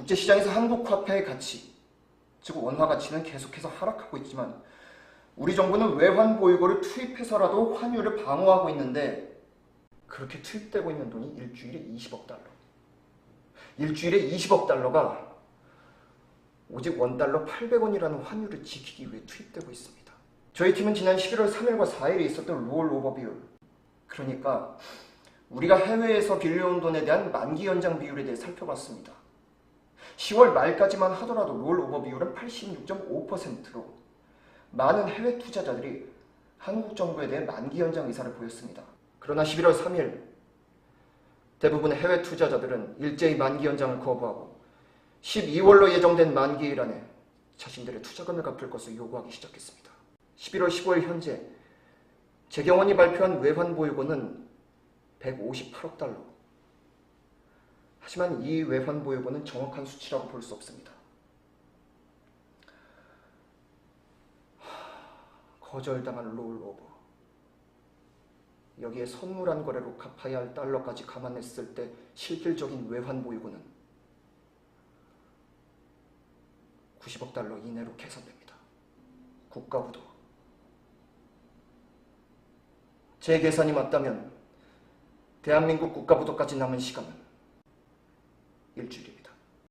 국제시장에서 한국 화폐의 가치, 즉 원화 가치는 계속해서 하락하고 있지만 우리 정부는 외환 보유고를 투입해서라도 환율을 방어하고 있는데 그렇게 투입되고 있는 돈이 일주일에 20억 달러. 일주일에 20억 달러가 오직 원달러 800원이라는 환율을 지키기 위해 투입되고 있습니다. 저희 팀은 지난 11월 3일과 4일에 있었던 롤오버 비율, 그러니까 우리가 해외에서 빌려온 돈에 대한 만기 연장 비율에 대해 살펴봤습니다. 10월 말까지만 하더라도 롤오버 비율은 86.5%로 많은 해외 투자자들이 한국 정부에 대해 만기 연장 의사를 보였습니다. 그러나 11월 3일 대부분의 해외 투자자들은 일제히 만기 연장을 거부하고 12월로 예정된 만기일 안에 자신들의 투자금을 갚을 것을 요구하기 시작했습니다. 11월 15일 현재 재경원이 발표한 외환 보유고는 158억 달러. 하지만 이 외환 보유고는 정확한 수치라고 볼 수 없습니다. 하, 거절당한 롤오버. 여기에 선물한 거래로 갚아야 할 달러까지 감안했을 때 실질적인 외환 보유고는 90억 달러 이내로 계산됩니다. 국가부도. 제 계산이 맞다면 대한민국 국가부도까지 남은 시간은 Ilçe